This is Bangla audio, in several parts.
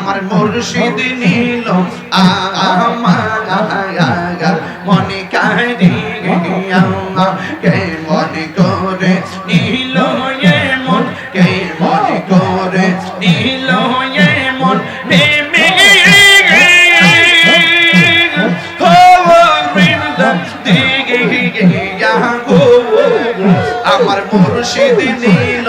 আমার মুর্শিদ নীল মনে কারি কে মনে করে নীল মন? কে মনে করে নীল মন? আমার মুর্শিদ নীল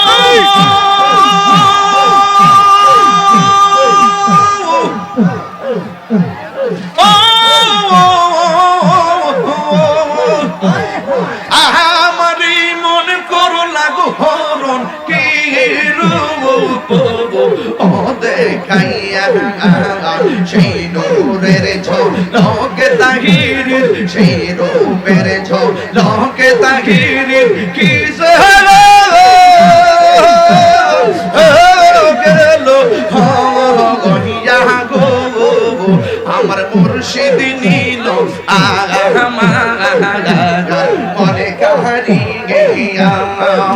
মনে কাহারি গিয়া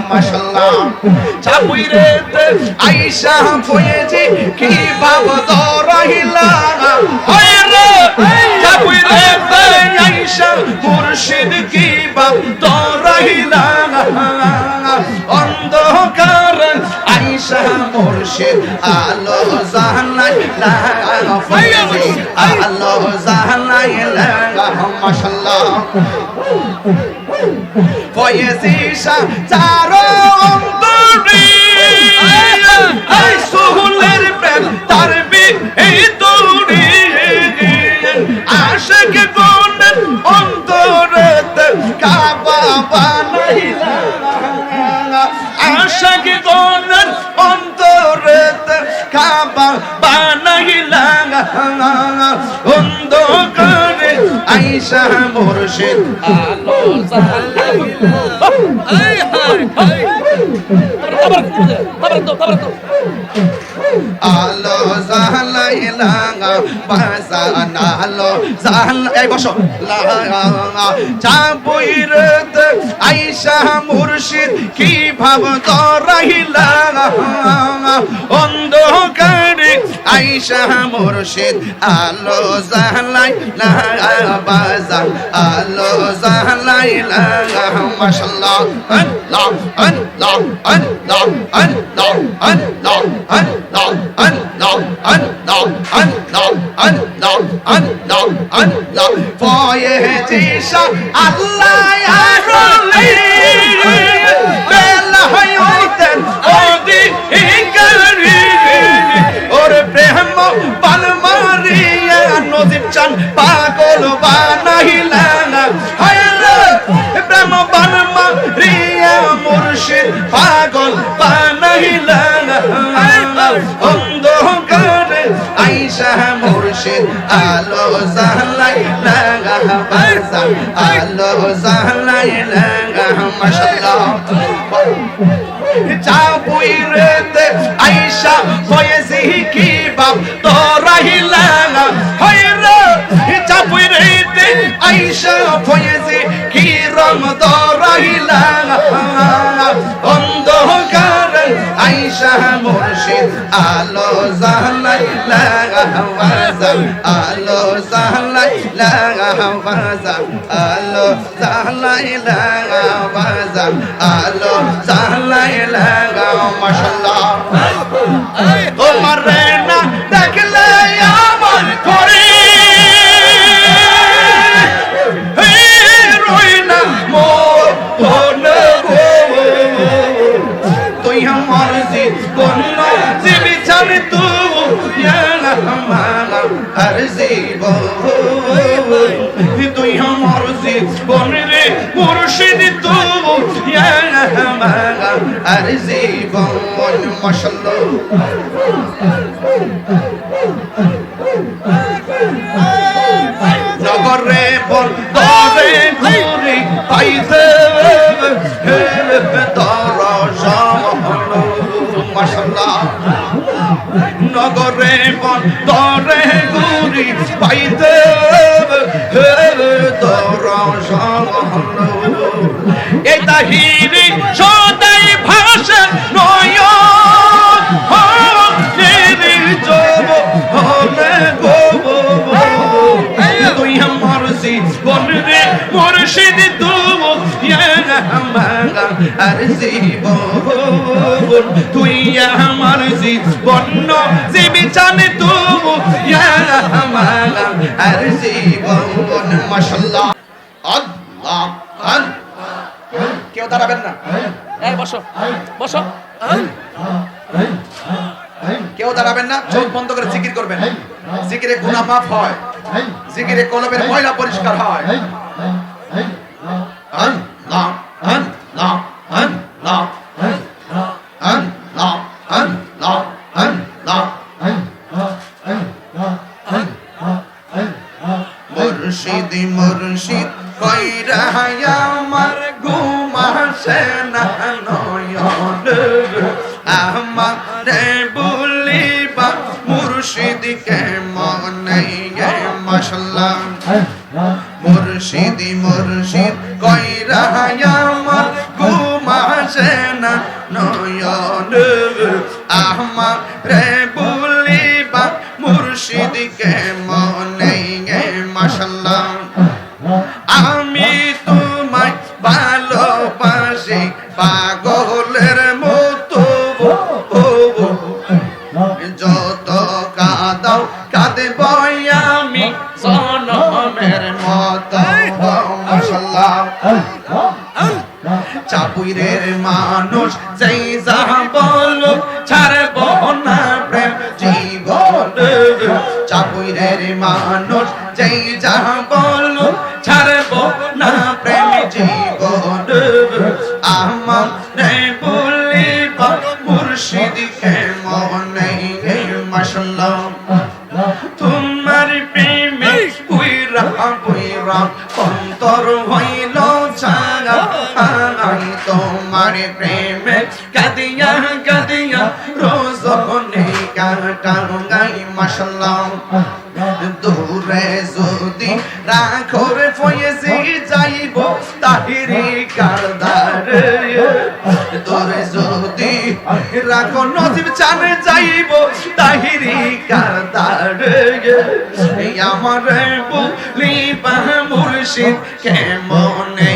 মাশাল্লাহ চাপুই রে আইসা হয়েছে কি বাব দরাইলা হয় রে চাপুই রে আইসা মুর্শিদ কি বাব দরাইলা অন্ধকার আইসা মুর্শিদ আলো জাহানাই আলো জাহানাই লাগা মাশাল্লাহ ফয়েসিসা চারো অন্তরে। আই সুহুলের প্রেম, তার বি এই তোরে আশিক গুণের অন্তরে কাবা বানাইলা। আশাক গনের অন্তরেত কাবা বানাইলা। শাহ মুর্শিদ আলো সালাম আয় হায় হায় তাবার তাবার তাবার আলো আইসা মুর্শিদ কি ভাব তো রহিলা অন্ধকার আইসা মুর্শিদ আলো জালাইলা বাজান আলো জালাইলা মাশাআল্লাহ আল্লাহ আল্লাহ আল্লাহ আল্লাহ আল্লাহ আল্লাহ আল্লাহ আল্লাহ আল্লাহ আল্লাহ আল্লাহ আল্লাহ ফয়েজিসা আল্লাহ আরলি বেলা হইতেন অন্ধকারে আইসা মুর্শিদ, আলো জালাই লাগা বাসা আলো জালাই লাগা, মাশাআল্লাহ। চাপুইরেতে আইসা বয়েসি কি বাপ তো রাহিলা না হইরা চাপুইরেতে আইসা বয়েসি কি রম তো রাহিলা না শাহ মুর্শিদ আলো জালাই লাগাওয়াজাল আলো জালাই লাগাওয়াজাল আলো জালাই লাগাওয়াজাল আলো জালাই লাগাও মাশাআল্লাহ। তোমার বনরে মুর্শিদ তু, ইয়া হামারা আরজি বন মাশাআল্লাহ নগরে বন দরে ঘুরি পাইতে নগরে বন দরে ঘুরি পাইতে তাহিরি সদাই ভাষা নয় নির্জব হবে গো তুই আমার জীবন রে, মুর্শিদ তুমো আর জীবন। তুই আমার জীবন জীবি জানে তুমো আর জীবন। মাশাল্লাহ। আল্লাহ। কেউ দাঁড়াবেন না। এই বসো। বসো। কেউ দাঁড়াবেন না চোখ বন্ধ করে জিকির করবেন। জিকিরে গুনাহ মাফ হয়। জিকিরে কলবের ময়লা পরিষ্কার হয়। মুর্শিদ মুর্শিদ কইরা নয়ন আমারে বলিবা মুর্শিদ কে মনে আমি তোমায় ভালোবাসি, পাগলের মতো যত কাদাও কাঁদব আমি সনমের মতো মশাল্লাহ। চাপুরের মানুষ যেই যাহা বলো ছাড়ব না প্রেম জীবন। চাপুরের মানুষ যেই যাহা বলো ছাড়ব না প্রেম জীবন। আমার বলিব মুর্শিদ কে মনে মাসাল্লাহ তোমার প্রেমে পুইরা পুইরা অন্তর আই তোমার প্রেমে। কাদিয়া কাদিয়া, রোজ হনে কাটাঙ্গাই মাশাল্লাহ। দূরে যদি রাখর ফয়েছি যাইব, তাহিরি কারদার দূরে যদি রাখো নজিব চানে যাইব, তাহিরি কারদার আমার বলিবা মুর্শিদ, কেমনে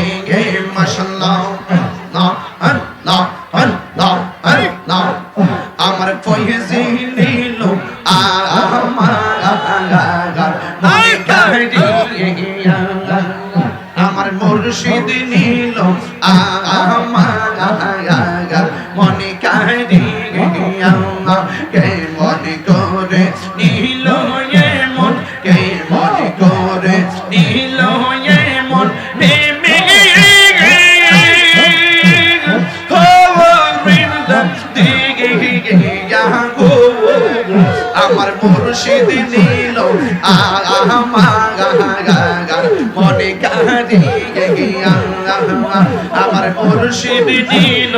মুর্শিদ দিল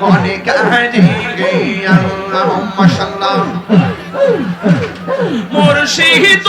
মনে কারি মুর্শিদ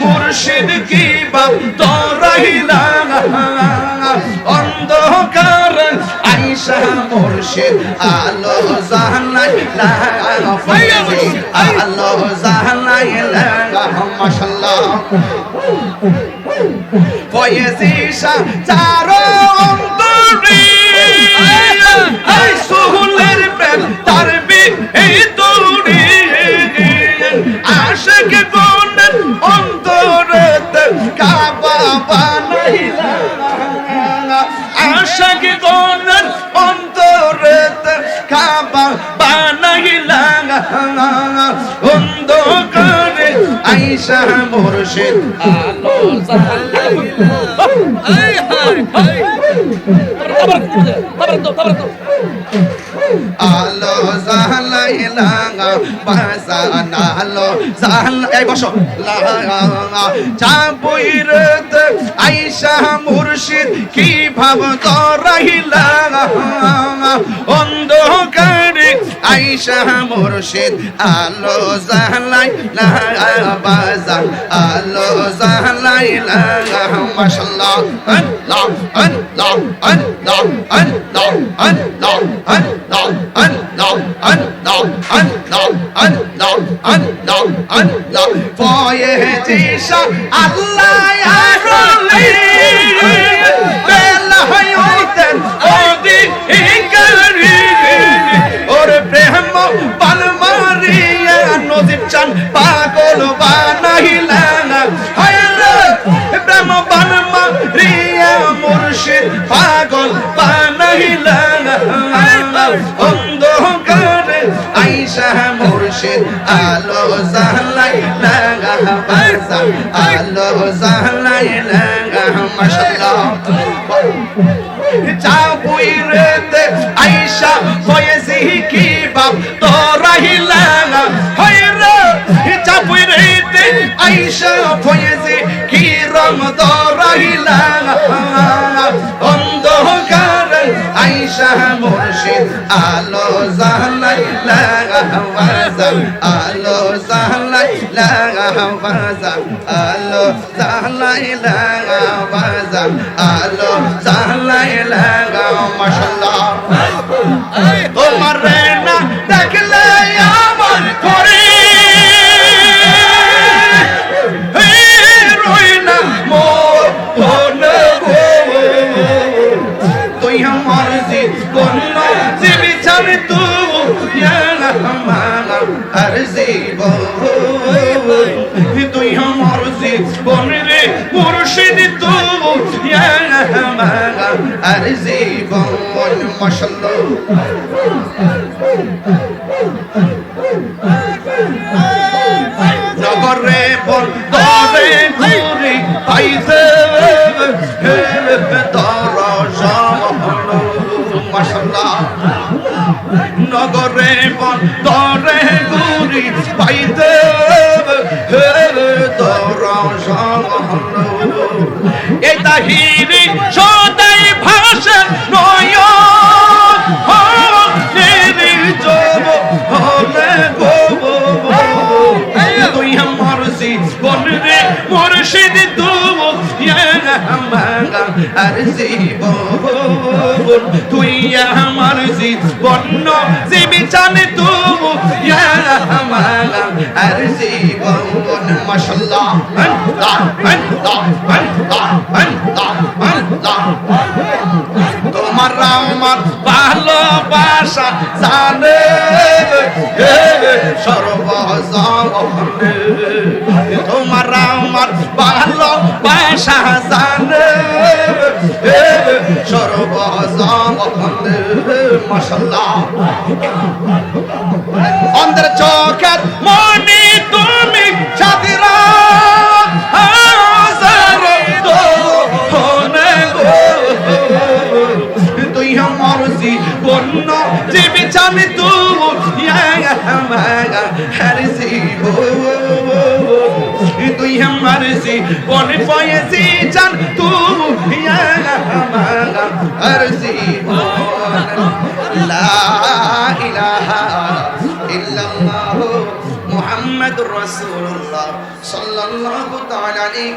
মুর্শিদ কি অন্ধকার আইসা মুর্শিদ আলো জাহানাই আলো জাহানাই মাশাল্লাহ ফয়েজি শাহ চারো অন্তরে। এই সুহুলের প্রেম তার শাহ মুর্শিদ আলো জালাল আয় হায় হায় তাবারক তাবারক তাবারক আলো জালাইলা বাসানা আলো জাল এই বসো। চাবুইরত আইসা মুর্শিদ, কি ভাব করাইলা অন্ধকারে আইসা মুর্শিদ, আলো জালাই বাজার আলো জালাই মাশাল্লাহ আন লা আন লা আন লা ওরে প্রেম বান মারিয়া নদীর চান পাগল বা অন্ধকারে আইসা মুর্শিদ, আলো জালাই লাগা বাজা আলো জালাই লাগা মাশাআল্লাহ চাপুইরেতে আইসা ফয়েজি কি বাপ তোরাহিলা হইরা চাপুইরেতে আইসা ফয়েজি কি রং তোরাহিলা অন্ধকার আইসা মুর্শিদ আলো জালাই লাগাওয়াজাম আলো জালাই লাগাওয়াজাম আলো জালাই লাগাওয়াজাম আলো জালাই লাগাও মাশাআল্লাহ। তোমার জীবন মশাল্লাহ নগরে বন্দরে ঘুরি মাসাল্লাহ নগরে বন্দরে ঘুরি পাইতে তর এই তাহিরি আর জীবন তুই আমার জীবন জীবি চান তু আর জীবন মাশাল্লাহ, আল্লাহ আল্লাহ আল্লাহ আল্লাহ আল্লাহ। তোমার আমার ভালোবাসা জানে সর্বজনে তোমার আমার ভালোবাসা জানে। অন্ধের চোখের মনি তুমি চাঁদিরা বন্য যে বেচামি তো হ্যাঁ হ্যাঁ হ্যাঁ হ্যাঁ दुनिया मर्जी बोल पोएसी जान तू या हमारा अर्जी ला इलाहा इल्लल्लाह मुहम्मद रसूलुल्लाह सल्लल्लाहु तआला अलैहि